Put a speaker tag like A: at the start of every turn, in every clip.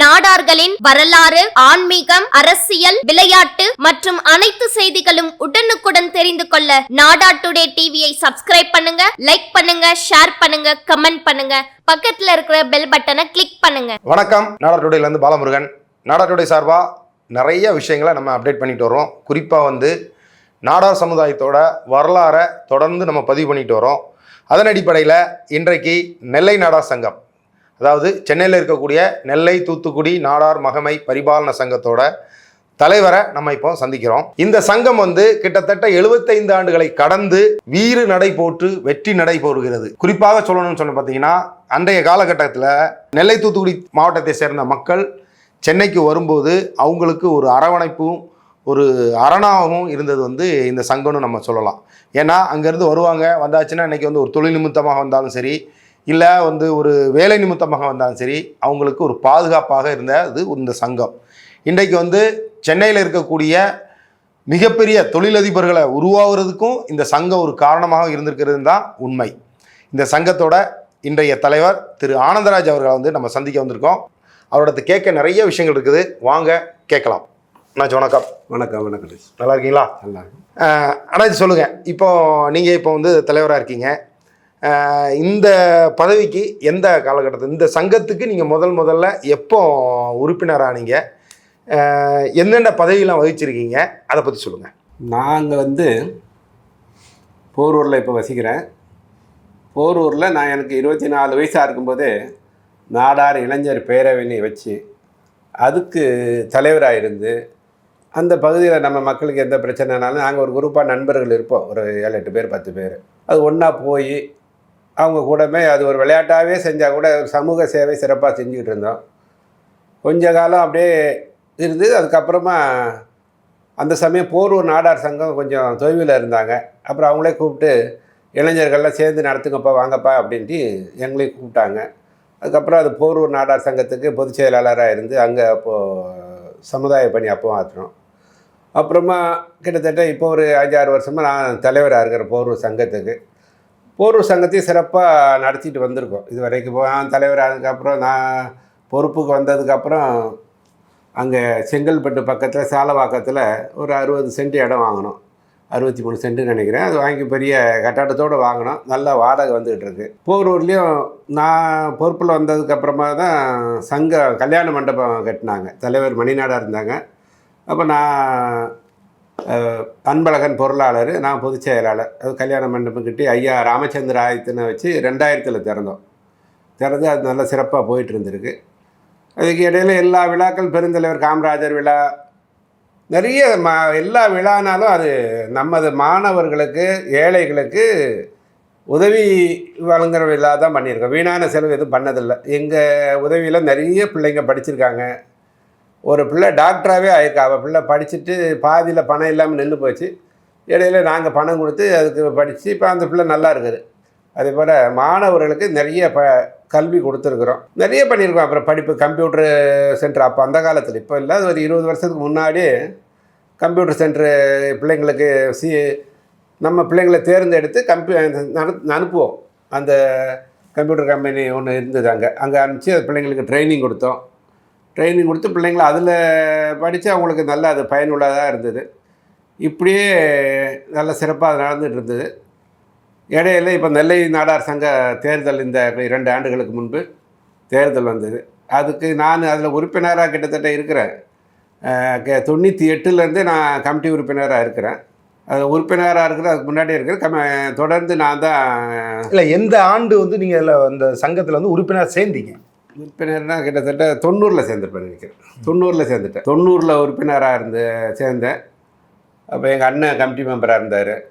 A: நாடார்களின் வரலாறு ஆன்மீகம் அரசியல் விளையாட்டு மற்றும் அனைத்து செய்திகளும் உடனுக்குடன் தெரிந்து கொள்ள நாடா டுடே டிவியை சப்ஸ்கிரைப் பண்ணுங்க லைக் பண்ணுங்க ஷேர் பண்ணுங்க கமெண்ட் பண்ணுங்க. பக்கத்துல இருக்கிற பெல் பட்டனை கிளிக் பண்ணுங்க.
B: வணக்கம். நாடாட்டுடையிலேருந்து பாலமுருகன். நாடா டுடே சார்பா நிறைய விஷயங்களை நம்ம அப்டேட் பண்ணிட்டு வரோம் குறிப்பாக வந்து நாடார் சமுதாயத்தோட வரலாறை தொடர்ந்து நம்ம பதிவு பண்ணிட்டு வரோம் அதன் அடிப்படையில் இன்றைக்கு நெல்லை நாடார் சங்கம் அதாவது சென்னையில் இருக்கக்கூடிய நெல்லை தூத்துக்குடி நாடார் மகமை பரிபாலன சங்கத்தோட தலைவரை நம்ம இப்போ சந்திக்கிறோம். இந்த சங்கம் வந்து கிட்டத்தட்ட 75 ஆண்டுகளை கடந்து வீறு நடை போட்டு வெற்றி நடை போடுகிறது குறிப்பாக சொல்லணும்னு சொன்ன பார்த்தீங்கன்னா அன்றைய காலகட்டத்தில் நெல்லை தூத்துக்குடி மாவட்டத்தை சேர்ந்த மக்கள் சென்னைக்கு வரும்போது அவங்களுக்கு ஒரு அரவணைப்பும் ஒரு அரணாகவும் இருந்தது வந்து இந்த சங்கம்னு நம்ம சொல்லலாம். ஏன்னா அங்கேருந்து வருவாங்க வந்தாச்சுன்னா இன்றைக்கி வந்து ஒரு தொழில் நிமித்தமாக வந்தாலும் சரி இல்லை வந்து ஒரு வேலை நிமித்தமாக வந்தாலும் சரி அவங்களுக்கு ஒரு பாதுகாப்பாக இருந்தது இந்த சங்கம். இன்றைக்கு வந்து சென்னையில் இருக்கக்கூடிய மிகப்பெரிய தொழிலதிபர்களை உருவாகிறதுக்கும் இந்த சங்கம் ஒரு காரணமாக இருந்திருக்கிறது தான் உண்மை. இந்த சங்கத்தோட இன்றைய தலைவர் திரு ஆனந்தராஜ் அவர்களை வந்து நம்ம சந்திக்க வந்திருக்கோம். அவரோட கேட்க நிறைய விஷயங்கள் இருக்குது. வாங்க கேட்கலாம். அண்ணாச்சி வணக்கம்.
C: வணக்கம் வணக்கம்.
B: நல்லா இருக்கீங்களா?
C: நல்லா
B: அண்ணாச்சி சொல்லுங்கள் இப்போ நீங்கள் இப்போ வந்து தலைவராக இருக்கீங்க. இந்த பதவிக்கு எந்த காலகட்டத்தில் இந்த சங்கத்துக்கு நீங்கள் முதல் முதல்ல எப்போ உறுப்பினரானீங்க எந்தெந்த என்னென்ன வகிச்சிருக்கீங்க? அதை பற்றி சொல்லுங்கள்
C: நாங்கள் வந்து போரூரில் இப்போ வசிக்கிறேன். போரூரில் நான் எனக்கு இருபத்தி நாலு வயசாக இருக்கும்போது நாடார் இளைஞர் பேரவைன்னு வச்சு அதுக்கு தலைவராக இருந்து அந்த பகுதியில் நம்ம மக்களுக்கு எந்த பிரச்சனைனாலும் நாங்கள் ஒரு குரூப்பாக நண்பர்கள் இருப்போம். ஒரு ஏழு எட்டு பேர் பத்து பேர். அது ஒன்றா போய் அவங்க கூடமே அது ஒரு விளையாட்டாகவே செஞ்சால் கூட சமூக சேவை சிறப்பாக செஞ்சுக்கிட்டு இருந்தோம். கொஞ்ச காலம் அப்படியே இருந்து அதுக்கப்புறமா அந்த சமயம் போரூர் நாடார் சங்கம் கொஞ்சம் தொய்வில் இருந்தாங்க. அப்புறம் அவங்களே கூப்பிட்டு இளைஞர்கள்லாம் சேர்ந்து நடத்துங்கப்பா வாங்கப்பா அப்படின்ட்டு எங்களையும் கூப்பிட்டாங்க. அதுக்கப்புறம் அது போரூர் நாடார் சங்கத்துக்கு பொதுச் செயலாளராக இருந்து அங்கே அப்போது சமுதாய பணி அப்போ ஆற்றினோம். அப்புறமா கிட்டத்தட்ட இப்போ ஒரு அஞ்சாறு வருஷமாக நான் தலைவராக இருக்கிற போரூர் சங்கத்துக்கு. போரூர் சங்கத்தையும் சிறப்பாக நடத்திட்டு வந்திருக்கோம். இது வரைக்கும் போ- நான் தலைவரானதுக்கப்புறம் நான் பொறுப்புக்கு வந்ததுக்கப்புறம் அங்கே செங்கல்பட்டு பக்கத்தில் சாலவாக்கத்தில் ஒரு அறுபது சென்ட் இடம் வாங்கினோம். அறுபத்தி மூணு சென்ட்டுன்னு நினைக்கிறேன். அது வாங்கி பெரிய கட்டடத்தோடு வாங்கினோம். நல்ல வாடகை வந்துகிட்டு இருக்கு. போரூர்லேயும் நான் பொறுப்பில் வந்ததுக்கப்புறமா தான் சங்க கல்யாண மண்டபம் கட்டினாங்க. தலைவர் மணிநாடாக இருந்தாங்க. அப்போ நான் அன்பழகன் பொருளாளர் நான் பொதுச் செயலாளர். அது கல்யாண மண்டபம் கட்டி ஐயா ராமச்சந்திர ஆயத்தினை வச்சு ரெண்டாயிரத்தில் திறந்தோம். திறந்து அது நல்லா சிறப்பாக போயிட்டு இருந்திருக்கு அதுக்கு இடையில எல்லா விழாக்கள் பெருந்தலைவர் காமராஜர் விழா நிறைய ம எல்லா விழானாலும் அது நமது மாணவர்களுக்கு ஏழைகளுக்கு உதவி வழங்குற விழா தான் பண்ணியிருக்கோம். வீணான செலவு எதுவும் பண்ணதில்லை. எங்கள் உதவியில் நிறைய பிள்ளைங்க படிச்சிருக்காங்க. ஒரு பிள்ளை டாக்டராகவே ஆயிருக்கா. அவள் பிள்ளை படிச்சுட்டு பாதியில் பணம் இல்லாமல் நின்று போச்சு. இடையில நாங்கள் பணம் கொடுத்து அதுக்கு படித்து இப்போ அந்த பிள்ளை நல்லா இருக்குது அதே போல் மாணவர்களுக்கு நிறைய ப கல்வி கொடுத்துருக்குறோம். நிறைய பண்ணியிருக்கோம். அப்புறம் படிப்பு கம்ப்யூட்டர் சென்டர் அப்போ அந்த காலத்தில். இப்போ இல்லை அது ஒரு இருபது வருஷத்துக்கு முன்னாடி கம்ப்யூட்டர் சென்டரு பிள்ளைங்களுக்கு சி நம்ம பிள்ளைங்களை தேர்ந்தெடுத்து கம்ப்யூ அனுப்புவோம். அந்த கம்ப்யூட்டர் கம்பெனி ஒன்று இருந்தது அங்கே. அங்கே அனுப்பிச்சு அது பிள்ளைங்களுக்கு ட்ரைனிங் கொடுத்தோம். ட்ரைனிங் கொடுத்து பிள்ளைங்களை அதில் படித்து அவங்களுக்கு நல்ல அது பயனுள்ளதாக இருந்தது. இப்படியே நல்ல சிறப்பாக அது நடந்துகிட்டு இருந்தது. இடையில இப்போ நெல்லை நாடார் சங்க தேர்தல் இந்த இரண்டு ஆண்டுகளுக்கு முன்பு தேர்தல் வந்தது. அதுக்கு நான் அதில் உறுப்பினராக கிட்டத்தட்ட இருக்கிறேன். தொண்ணூற்றி எட்டுலேருந்து நான் கமிட்டி உறுப்பினராக இருக்கிறேன். அது உறுப்பினராக இருக்கிற அதுக்கு முன்னாடி இருக்கிறேன் கம தொடர்ந்து நான் தான்
B: இல்லை எந்த ஆண்டு வந்து நீங்கள் அதில் அந்த சங்கத்தில் வந்து உறுப்பினர் சேர்ந்தீங்க?
C: உறுப்பினர்னா கிட்டத்தட்ட தொண்ணூறில் சேர்ந்துருப்பேன் நினைக்கிறேன். தொண்ணூறில் சேர்ந்துட்டேன். தொண்ணூறில் உறுப்பினராக இருந்து சேர்ந்தேன். அப்போ எங்கள் அண்ணன் கமிட்டி மெம்பராக இருந்தார்.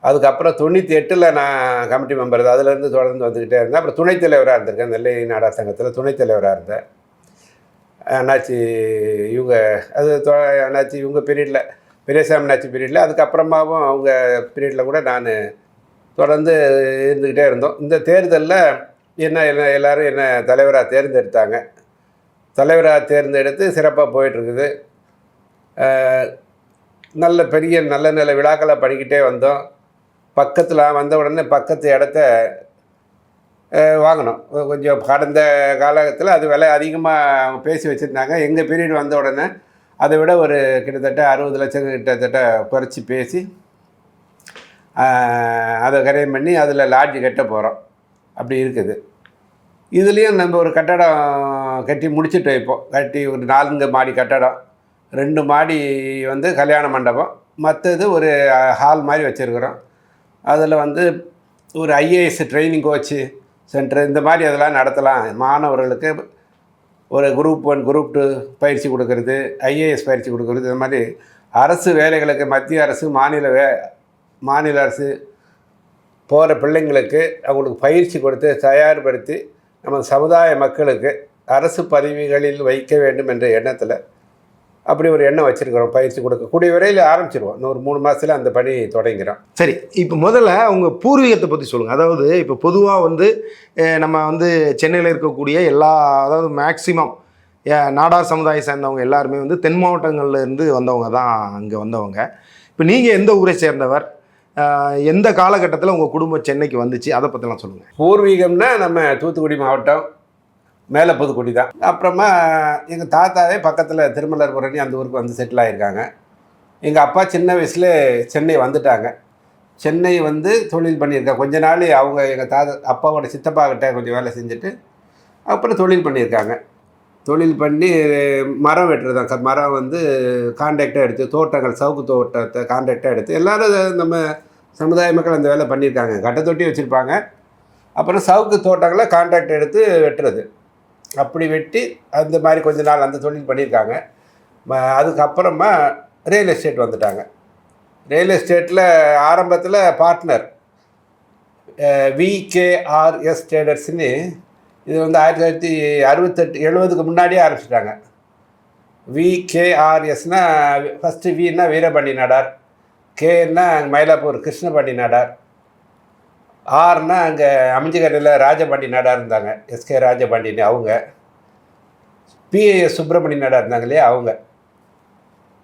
C: அதுக்கப்புறம் தொண்ணூற்றி எட்டில் நான் கமிட்டி மெம்பர் அதுலேருந்து தொடர்ந்து வந்துக்கிட்டே இருந்தேன். அப்புறம் துணைத் தலைவராக இருந்திருக்கேன். நெல்லை நாடா சங்கத்தில் துணைத் தலைவராக இருந்தேன். அண்ணாச்சி இவங்க அது தொ- அண்ணாச்சி இவங்க பீரியடில் பெரியசாமி அண்ணாச்சி பீரியடில் அதுக்கப்புறமாவும் அவங்க பீரியடில் கூட நான் தொடர்ந்து இருந்துக்கிட்டே இருந்தோம். இந்த தேர்தலில் என்ன என்ன எல்லாரும் என்ன தலைவராக தேர்ந்தெடுத்தாங்க? தலைவராக தேர்ந்தெடுத்து சிறப்பாக போயிட்டுருக்குது. நல்ல பெரிய நல்ல நல்ல விழாக்களை பண்ணிக்கிட்டே வந்தோம். பக்கத்தில் வந்த உடனே பக்கத்து இடத்த வாங்கினோம். கொஞ்சம் கடந்த காலத்தில் அது விலை அதிகமாக பேசி வச்சுருந்தாங்க. எங்கள் பீரியட் வந்த உடனே அதை விட ஒரு கிட்டத்தட்ட அறுபது லட்சம் கிட்டத்தட்ட குறைச்சி பேசி அதை கரையம் பண்ணி அதில் லாட்ஜ் கட்ட போகிறோம் அப்படி இருக்குது. இதுலேயும் நம்ம ஒரு கட்டடம் கட்டி முடிச்சுட்டோம் வைப்போம் கட்டி ஒரு நான்கு மாடி கட்டடம் ரெண்டு மாடி வந்து கல்யாண மண்டபம் மற்றது ஒரு ஹால் மாதிரி வச்சுருக்குறோம். அதில் வந்து ஒரு ஐஏஎஸ் ட்ரைனிங் கோச்சு சென்டர் இந்த மாதிரி அதெல்லாம் நடத்தலாம். மாணவர்களுக்கு ஒரு குரூப் ஒன் குரூப் டூ பயிற்சி கொடுக்கறது ஐஏஎஸ் பயிற்சி கொடுக்கறது இந்த மாதிரி அரசு வேலைகளுக்கு மத்திய அரசு மாநில வே மாநில அரசு போகிற பிள்ளைங்களுக்கு அவங்களுக்கு பயிற்சி கொடுத்து தயார்படுத்தி நம்ம சமுதாய மக்களுக்கு அரசு பதவிகளில் வைக்க வேண்டும் என்ற எண்ணத்தில் அப்படி ஒரு எண்ணம் வச்சுருக்கிறோம் பயிற்சி கொடுக்கக்கூடிய வரையில் ஆரம்பிச்சிருவோம். இன்னும் ஒரு மூணு மாதத்தில் அந்த பணி தொடங்கிறோம்.
B: சரி இப்போ முதல்ல உங்கள் பூர்வீகத்தை பற்றி சொல்லுங்கள் அதாவது இப்போ பொதுவாக வந்து நம்ம வந்து சென்னையில் இருக்கக்கூடிய எல்லா அதாவது மேக்சிமம் நாடார் சமுதாயம் சேர்ந்தவங்க எல்லாருமே வந்து தென் மாவட்டங்கள்லேருந்து வந்தவங்க தான் அங்கே வந்தவங்க. இப்போ நீங்கள் எந்த ஊரை சேர்ந்தவர்? எந்த காலகட்டத்தில் உங்கள் குடும்பம் சென்னைக்கு வந்துச்சு? அதை பற்றிலாம் சொல்லுங்கள்
C: பூர்வீகம்னா நம்ம தூத்துக்குடி மாவட்டம் மேலே புதுக்குடி தான். அப்புறமா எங்கள் தாத்தாவே பக்கத்தில் திருமலர்புரணி அந்த ஊருக்கு வந்து செட்டில் ஆகியிருக்காங்க எங்கள் அப்பா சின்ன வயசில் சென்னை வந்துட்டாங்க. சென்னை வந்து தொழில் பண்ணியிருக்காங்க கொஞ்ச நாள் அவங்க எங்கள் தாத்தா அப்பாவோட சித்தப்பா கிட்ட கொஞ்சம் வேலை செஞ்சுட்டு அப்புறம் தொழில் பண்ணியிருக்காங்க. தொழில் பண்ணி மரம் வெட்டுறது மரம் வந்து கான்ட்ராக்டாக எடுத்து தோட்டங்கள் சவுக்கு தோட்டத்தை கான்ட்ராக்டாக எடுத்து எல்லோரும் நம்ம சமுதாய மக்கள் அந்த வேலை பண்ணியிருக்காங்க. கட்டை தொட்டி வச்சுருப்பாங்க. அப்புறம் சவுக்கு தோட்டங்களை கான்ட்ராக்ட் எடுத்து வெட்டுறது. அப்படி வெட்டி அந்த மாதிரி கொஞ்ச நாள் அந்த தொழில் பண்ணியிருக்காங்க. அதுக்கப்புறமா ரியல் எஸ்டேட் வந்துட்டாங்க. ரியல் எஸ்டேட்டில் ஆரம்பத்தில் பார்ட்னர் விகேஆர்எஸ் ட்ரேடர்ஸ்னு இது வந்து ஆயிரத்தி தொள்ளாயிரத்தி அறுபத்தெட்டு எழுபதுக்கு முன்னாடியே ஆரம்பிச்சிட்டாங்க. விகேஆர்எஸ்னா ஃபஸ்ட்டு வின்னா வீரபாண்டி நாடார். கேன்னா மயிலாப்பூர் கிருஷ்ணபாண்டி நாடார். ஆர்னா அங்கே அமைஞ்சிக்கரையில் ராஜபாண்டி நாடார் இருந்தாங்க. எஸ்கே ராஜபாண்டின்னு அவங்க. பிஏஎஸ் சுப்பிரமணிய நாடார் இருந்தாங்க இல்லையா அவங்க.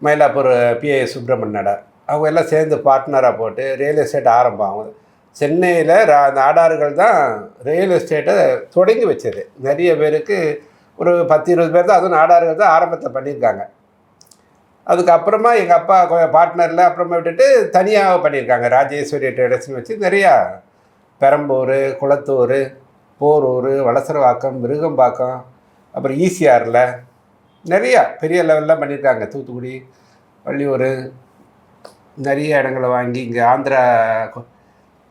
C: மயிலாப்பூர் பிஏஎஸ் சுப்பிரமணிய நாடார். அவங்க எல்லாம் சேர்ந்து பார்ட்னராக போட்டு ரியல் எஸ்டேட் ஆரம்பம் அவங்க சென்னையில் ரா நாடார்கள் தான் ரியல் எஸ்டேட்டை தொடங்கி வச்சது. நிறைய பேருக்கு ஒரு பத்து இருபது பேர் தான் அதுவும் நாடார்கள் தான் ஆரம்பத்தை பண்ணியிருக்காங்க. அதுக்கப்புறமா எங்கள் அப்பா பார்ட்னரில் அப்புறமா விட்டுட்டு தனியாக பண்ணியிருக்காங்க. ராஜேஸ்வரி ட்ரேடர்ஸ்னு வச்சு நிறையா பெரம்பூர் குளத்தூர் போரூர் வளசரவாக்கம் மிருகம்பாக்கம் அப்புறம் ஈசிஆரில் நிறையா பெரிய லெவலில் பண்ணியிருக்காங்க. தூத்துக்குடி வள்ளியூர் நிறைய இடங்களை வாங்கி இங்கே ஆந்திரா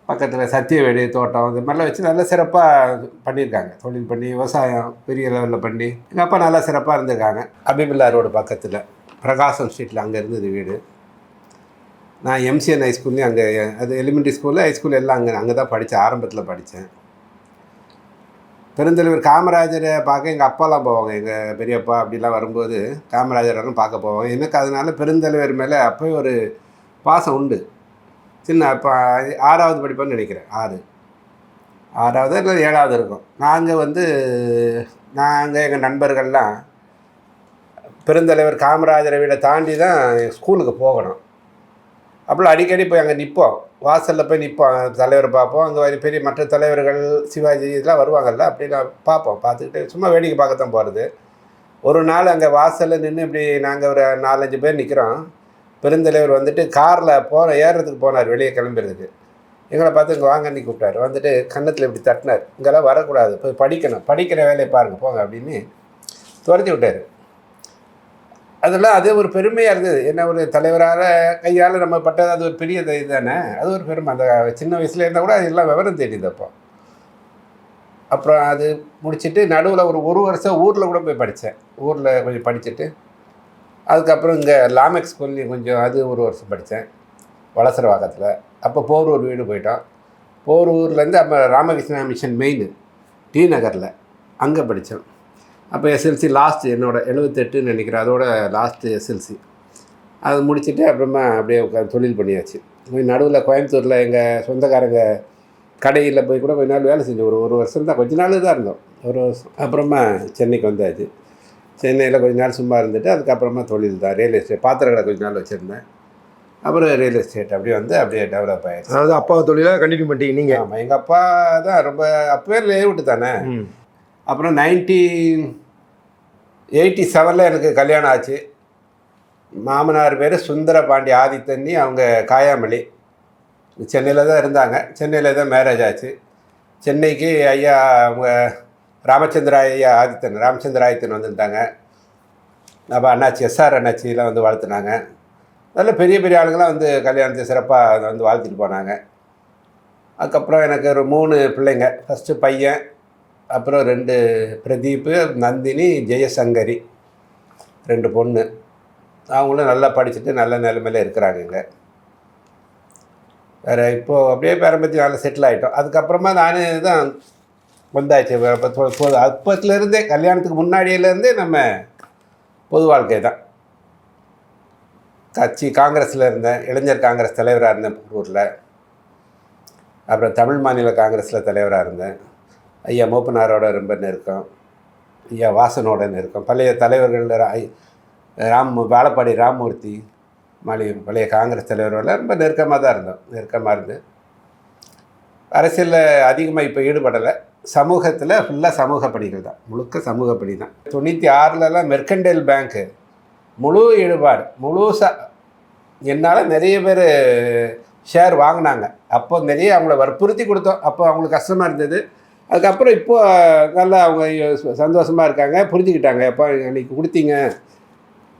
C: பக்கத்தில் சத்தியவேடு தோட்டம் இது மாதிரிலாம் வச்சு நல்லா சிறப்பாக பண்ணியிருக்காங்க. தொழில் பண்ணி விவசாயம் பெரிய லெவலில் பண்ணி எங்கள் அப்பா நல்லா சிறப்பாக இருந்திருக்காங்க. அபிபில்லா ரோடு பக்கத்தில் பிரகாசம் ஸ்ட்ரீட்டில் அங்கே இருந்தது வீடு. நான் எம்சிஎன் ஹைஸ்கூல்லையும் அங்கே அது எலிமெண்ட்ரி ஸ்கூலில் ஹைஸ்கூல் எல்லாம் அங்கே அங்கே தான் படித்தேன் ஆரம்பத்தில் படித்தேன் பெருந்தலைவர் காமராஜரை பார்க்க எங்கள் அப்பாலாம் போவாங்க. எங்கள் பெரியப்பா அப்படிலாம் வரும்போது காமராஜரெல்லாம் பார்க்க போவாங்க. எனக்கு அதனால பெருந்தலைவர் மேலே அப்போயே ஒரு பாசம் உண்டு. சின்ன இப்போ ஆறாவது படிப்பான்னு நினைக்கிறேன் ஆறு. ஆறாவது இல்லை ஏழாவது இருக்கும். நாங்கள் வந்து நாங்கள் எங்கள் நண்பர்கள்லாம் பெருந்தலைவர் காமராஜரை வீடை தாண்டி தான் ஸ்கூலுக்கு போகணும். அப்போ அடிக்கடி போய் அங்கே நிற்போம் வாசலில் போய் நிற்போம் தலைவர் பார்ப்போம். அங்கே பெரிய மற்ற தலைவர்கள் சிவாஜி இதெல்லாம் வருவாங்கல்ல அப்படி நான் பார்ப்போம். பார்த்துக்கிட்டு சும்மா வேடிக்கை பார்க்கத்தான் போகிறது ஒரு நாள் அங்கே வாசலில் நின்று இப்படி நாங்கள் ஒரு நாலஞ்சு பேர் நிற்கிறோம் பெருந்தலைவர் வந்துட்டு காரில் போகிற ஏறுறதுக்கு போனார் வெளியே கிளம்புறதுக்கு. எங்களை பார்த்து இங்கே வாங்கன்னு கூப்பிட்டாரு. வந்துட்டு கன்னத்தில் இப்படி தட்டினார். இங்கெல்லாம் வரக்கூடாது போய் படிக்கணும். படிக்கிற வேலையை பாருங்கள் போங்க அப்படின்னு துரத்தி விட்டார். அதெல்லாம் அது ஒரு பெருமையாக இருந்தது. என்ன ஒரு தலைவரால் கையால் நம்ம பட்டது அது ஒரு பெரிய இது தானே? அது ஒரு பெருமை. அந்த சின்ன வயசில் இருந்தால் கூட அது எல்லாம் விவரம் தெரியுது அப்போ. அப்புறம் அது முடிச்சுட்டு நடுவில் ஒரு ஒரு வருஷம் ஊரில் கூட போய் படித்தேன் ஊரில் கொஞ்சம் படிச்சுட்டு அதுக்கப்புறம் இங்கே லாமெக்ஸ் ஸ்கூல்லையும் கொஞ்சம் அது ஒரு வருஷம் படித்தேன் வளசரவாக்கத்தில். அப்போ போரூர் வீடு போயிட்டோம். போரூர்லேருந்து அப்போ ராமகிருஷ்ணா மிஷன் மெயின் டி நகரில் அங்கே படித்தோம். அப்போ எஸ்எல்சி லாஸ்ட் என்னோட எழுபத்தெட்டுன்னு நினைக்கிறேன் அதோட லாஸ்ட்டு எஸ்எல்சி அது முடிச்சுட்டு அப்புறமா அப்படியே உட்காந்து தொழில் பண்ணியாச்சு. போய் நடுவில் கோயம்புத்தூரில் எங்கள் சொந்தக்காரங்க கடையில் போய் கூட கொஞ்ச நாள் வேலை செஞ்சோம். ஒரு ஒரு வருஷம் தான் கொஞ்ச நாள் தான் இருந்தோம். ஒரு வருஷம். அப்புறமா சென்னைக்கு வந்தாச்சு. சென்னையில் கொஞ்ச நாள் சும்மா இருந்துட்டு அதுக்கப்புறமா தொழில் தான் ரியல் எஸ்டேட் பாத்திர கடை கொஞ்ச நாள் வச்சுருந்தேன். அப்புறம் ரியல் எஸ்டேட் அப்படியே வந்து அப்படியே டெவலப் ஆயிடுச்சு.
B: அதாவது அப்பா தொழிலை கண்டினியூ பண்ணிட்டீங்க நீங்கள்
C: ஆமாம் எங்கள் அப்பா தான் ரொம்ப அப்பவே லேவுட்டு தானே? அப்புறம் நைன்டீன் எயிட்டி செவனில் எனக்கு கல்யாணம் ஆச்சு. மாமனார் பேர் சுந்தர பாண்டி ஆதித்தண்ணி அவங்க காயாமலி. சென்னையில் தான் இருந்தாங்க. சென்னையில் தான் மேரேஜ் ஆச்சு. சென்னைக்கு ஐயா அவங்க ராமச்சந்திர ஆதித்தன் ராமச்சந்திராயத்தன் வந்திருந்தாங்க அப்போ அண்ணாச்சி எஸ்ஆர் அண்ணாச்சிலாம் வந்து வாழ்த்துனாங்க. நல்ல பெரிய பெரிய ஆளுங்களாம் வந்து கல்யாணத்தை சிறப்பாக வந்து வாழ்த்திட்டு போனாங்க. அதுக்கப்புறம் எனக்கு ஒரு மூணு பிள்ளைங்க. ஃபஸ்ட்டு பையன் அப்புறம் ரெண்டு பிரதீப்பு நந்தினி ஜெயசங்கரி ரெண்டு பொண்ணு. அவங்களும் நல்லா படிச்சுட்டு நல்ல நிலைமையில் இருக்கிறாங்க இங்கே. வேறு இப்போது அப்படியே பேரம்பத்தி நல்லா செட்டில் ஆகிட்டோம் அதுக்கப்புறமா நான் தான் வந்தாச்சு. அப்போ அப்பத்துலேருந்தே கல்யாணத்துக்கு முன்னாடியிலேருந்தே நம்ம பொது வாழ்க்கை தான். கட்சி காங்கிரஸில் இருந்தேன். இளைஞர் காங்கிரஸ் தலைவராக இருந்தேன் ஊரில் அப்புறம் தமிழ் மாநில காங்கிரஸில் தலைவராக இருந்தேன். ஐயா மூப்பனாரோட ரொம்ப நெருக்கம். ஐயா வாசனோட நெருக்கம். பழைய தலைவர்கள் ராம் வாழப்பாடி ராமமூர்த்தி மாலி பழைய காங்கிரஸ் தலைவரோட ரொம்ப நெருக்கமாக தான் இருந்தோம். நெருக்கமாக இருந்தேன் அரசியலில் அதிகமாக இப்போ ஈடுபடலை. சமூகத்தில் ஃபுல்லாக சமூக பணிகள் தான். முழுக்க சமூக பணி தான். தொண்ணூற்றி ஆறுலலாம் மெர்கண்டைல் பேங்க்கு முழு ஈடுபாடு முழுசா என்னால் நிறைய பேர் ஷேர் வாங்கினாங்க. அப்போ நிறைய அவங்கள வற்புறுத்தி கொடுத்தோம். அப்போ அவங்களுக்கு கஷ்டமாக இருந்தது. அதுக்கப்புறம் இப்போது நல்லா அவங்க சந்தோஷமாக இருக்காங்க. புரிஞ்சுக்கிட்டாங்க. எப்போ அன்றைக்கி கொடுத்தீங்க.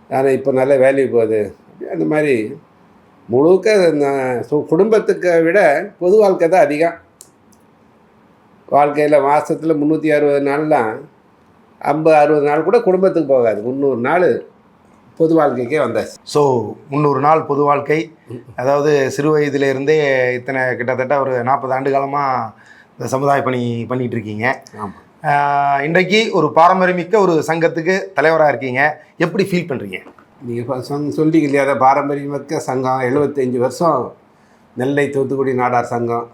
C: ஆனால் இப்போ நல்ல வேல்யூ போகுது. அந்த மாதிரி முழுக்க குடும்பத்துக்கு விட பொது வாழ்க்கை தான் அதிகம். வாழ்க்கையில் மாதத்தில் முந்நூற்றி அறுபது நாள்லாம் ஐம்பது அறுபது நாள் கூட குடும்பத்துக்கு போகாது. முந்நூறு நாள் பொது வாழ்க்கைக்கே வந்தாச்சு.
B: ஸோ முந்நூறு நாள் பொது வாழ்க்கை. அதாவது சிறு வயதிலிருந்தே இத்தனை கிட்டத்தட்ட ஒரு நாற்பது ஆண்டு காலமாக இந்த சமுதாய பணி பண்ணிட்டு இருக்கீங்க.
C: ஆமாம்
B: இன்றைக்கு ஒரு பாரம்பரியமிக்க ஒரு சங்கத்துக்கு தலைவராக இருக்கீங்க. எப்படி ஃபீல் பண்ணுறீங்க
C: நீங்கள் சொன்ன சொல்லிங்க இல்லையா? அதை பாரம்பரியமிக்க சங்கம் எழுபத்தஞ்சி வருஷம் நெல்லை தூத்துக்குடி நாடார் சங்கம்.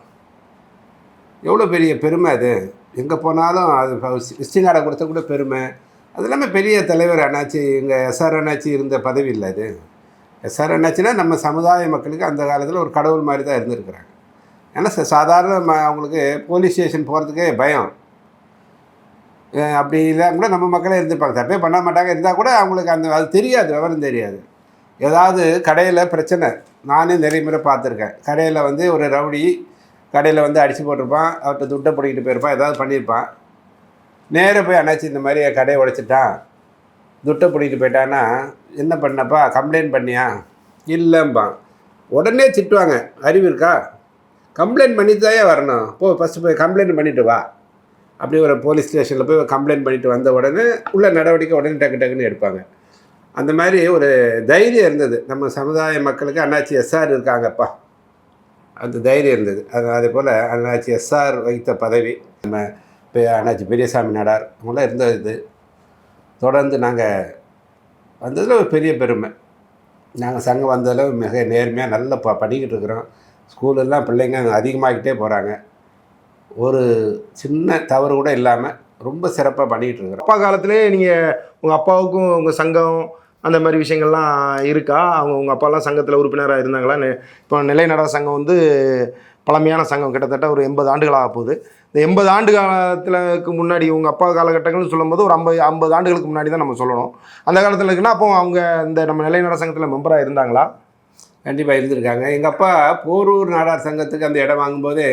C: எவ்வளோ பெரிய பெருமை அது? எங்கே போனாலும் அது விஸ்டிங்காரை கொடுத்த கூட பெருமை. அது இல்லாமல் பெரிய தலைவர் அண்ணாச்சி எங்கள் எஸ்ஆர் அண்ணாச்சி இருந்த பதவி இல்லை அது. எஸ்ஆர் அண்ணாச்சினா நம்ம சமுதாய மக்களுக்கு அந்த காலத்தில் ஒரு கடவுள் மாதிரி தான் இருந்திருக்கிறாங்க. ஏன்னா சாதாரண ம- அவங்களுக்கு போலீஸ் ஸ்டேஷன் போகிறதுக்கே பயம். அப்படி இல்லை கூட நம்ம மக்களே இருந்திருப்பாங்க. தப்பே பண்ண மாட்டாங்க. இருந்தால் கூட அவங்களுக்கு அந்த அது தெரியாது விவரம் தெரியாது. ஏதாவது கடையில் பிரச்சனை நானே நிறைய முறை பார்த்துருக்கேன். கடையில் வந்து ஒரு ரவுடி கடையில் வந்து அடித்து போட்டிருப்பான். அவர்கிட்ட துட்டை பிடிக்கிட்டு போயிருப்பான். ஏதாவது பண்ணியிருப்பான். நேராக போய் அண்ணாச்சி இந்த மாதிரி என் கடையை உடைச்சிட்டான். துட்டை பிடிக்கிட்டு போயிட்டான்னா என்ன பண்ணப்பா? கம்ப்ளைண்ட் பண்ணியா? இல்லைம்பான். உடனே திட்டுவாங்க. அறிவு இருக்கா? கம்ப்ளைண்ட் பண்ணிட்டு தான் வரணும். போ ஃபஸ்ட்டு போய் கம்ப்ளைண்ட் பண்ணிவிட்டு வா. அப்படி ஒரு போலீஸ் ஸ்டேஷனில் போய் கம்ப்ளைண்ட் பண்ணிட்டு வந்த உடனே உள்ள நடவடிக்கை உடனே டக்கு டக்குன்னு எடுப்பாங்க. அந்த மாதிரி ஒரு தைரியம் இருந்தது. நம்ம சமுதாய மக்களுக்கு அண்ணாச்சி எஸ்ஆர் இருக்காங்கப்பா. அந்த தைரியம் இருந்தது. அது அதே போல் அண்ணாச்சி எஸ்ஆர் வைத்த பதவி நம்ம இப்போ அண்ணாச்சி பெரியசாமி நாடார் அவங்களாம் இருந்தது இது. தொடர்ந்து நாங்கள் வந்ததில் ஒரு பெரிய பெருமை. நாங்கள் சங்கம் வந்ததில் மிக நேர்மையாக நல்லா ப பண்ணிக்கிட்டு இருக்கிறோம். ஸ்கூலெல்லாம் பிள்ளைங்க அதிகமாகிட்டே போகிறாங்க ஒரு சின்ன தவறு கூட இல்லாமல் ரொம்ப சிறப்பாக பண்ணிகிட்டு இருக்கிறோம்
B: அப்பா காலத்துலேயே நீங்கள் உங்கள் அப்பாவுக்கும் உங்கள் சங்கம் அந்த மாதிரி விஷயங்கள்லாம் இருக்கா? அவங்க உங்கள் அப்பாலாம் சங்கத்தில் உறுப்பினராக இருந்தாங்களா? இப்போ நிலைநட சங்கம் வந்து பழமையான சங்கம் கிட்டத்தட்ட ஒரு எண்பது ஆண்டுகளாக போகுது. இந்த எண்பது ஆண்டு காலத்துலக்கு முன்னாடி உங்கள் அப்பா காலகட்டங்கள்னு சொல்லும்போது ஒரு ஐம்பது ஐம்பது ஆண்டுகளுக்கு முன்னாடி தான் நம்ம சொல்லணும். அந்த காலத்தில் இருக்குன்னா அப்போ அவங்க இந்த நம்ம நிலைநட சங்கத்தில் மெம்பராக இருந்தாங்களா?
C: கண்டிப்பாக இருந்திருக்காங்க. எங்கள் அப்பா போரூர் நாடார் சங்கத்துக்கு அந்த இடம் வாங்கும்போது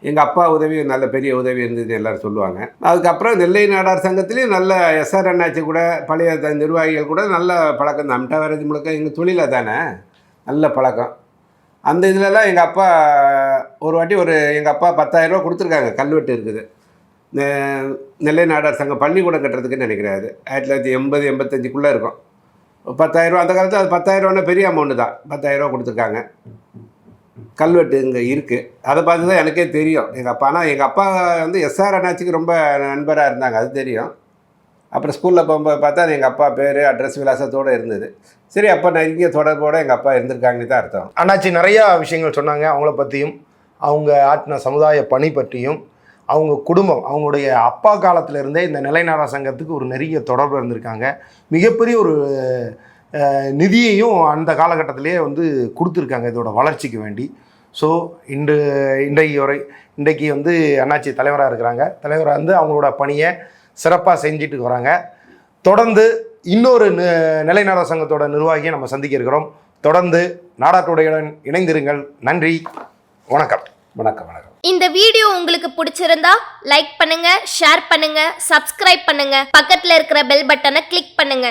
C: எங்கள் அப்பா உதவி நல்ல பெரிய உதவி இருந்தது எல்லோரும் சொல்லுவாங்க. அதுக்கப்புறம் நெல்லை நாடார் சங்கத்துலேயும் நல்ல எஸ்ஆர் அண்ணாச்சி கூட பழைய த- நிர்வாகிகள் கூட நல்ல பழக்கம் தான். அம்ட்டா வரது முழுக்க எங்கள் தொழிலை தானே? நல்ல பழக்கம். அந்த இதுலலாம் எங்கள் அப்பா ஒரு வாட்டி ஒரு எங்கள் அப்பா பத்தாயிரரூவா கொடுத்துருக்காங்க. கல்வெட்டு இருக்குது. நெல்லை நாடார் சங்கம் பள்ளிக்கூடம் கட்டுறதுக்குன்னு நினைக்கிறாரு. ஆயிரத்தி தொள்ளாயிரத்தி எண்பது எண்பத்தஞ்சுக்குள்ளே இருக்கும். பத்தாயிரரூவா அந்த காலத்தில் அது பத்தாயிரரூவானா பெரிய அமௌண்ட்டு தான். பத்தாயிரரூவா கொடுத்துருக்காங்க. கல்வெட்டு இங்கே இருக்குது அதை பார்த்து தான் எனக்கே தெரியும். எங்கள் அப்பா ஆனால் எங்கள் அப்பா வந்து எஸ்ஆர் அண்ணாச்சிக்கு ரொம்ப நண்பராக இருந்தாங்க அது தெரியும். அப்புறம் ஸ்கூலில் போகும்போது பார்த்தா எங்கள் அப்பா பேர் அட்ரஸ் விலாசத்தோடு இருந்தது. சரி அப்போ நெருங்கிய தொடர்போடு எங்கள் அப்பா இருந்திருக்காங்கன்னு தான் அர்த்தம்.
B: அண்ணாச்சி நிறையா விஷயங்கள் சொன்னாங்க. அவங்கள பற்றியும் அவங்க ஆட்டின சமுதாய பணி பற்றியும் அவங்க குடும்பம் அவங்களுடைய அப்பா காலத்துல இருந்தே இந்த நிலைநாடா சங்கத்துக்கு ஒரு நெருங்கிய தொடர்பு இருந்திருக்காங்க. மிகப்பெரிய ஒரு நிதியையும் அந்த காலகட்டத்திலேயே வந்து கொடுத்துருக்காங்க இதோட வளர்ச்சிக்கு வேண்டி. ஸோ இன்று இன்றைக்கு வரை இன்றைக்கு வந்து அண்ணாச்சி தலைவராக இருக்கிறாங்க. தலைவராக வந்து அவங்களோட பணியை சிறப்பாக செஞ்சுட்டு வராங்க. தொடர்ந்து இன்னொரு நி- நிலைநாட சங்கத்தோட நிர்வாகியை நம்ம சந்திக்க இருக்கிறோம். தொடர்ந்து நாடாட்டுடையுடன் இணைந்திருங்கள். நன்றி. வணக்கம்.
C: வணக்கம் வணக்கம்.
A: இந்த வீடியோ உங்களுக்கு பிடிச்சிருந்தா லைக் பண்ணுங்க ஷேர் பண்ணுங்க சப்ஸ்கிரைப் பண்ணுங்க. பக்கத்துல இருக்கிற பெல் பட்டனை கிளிக் பண்ணுங்க.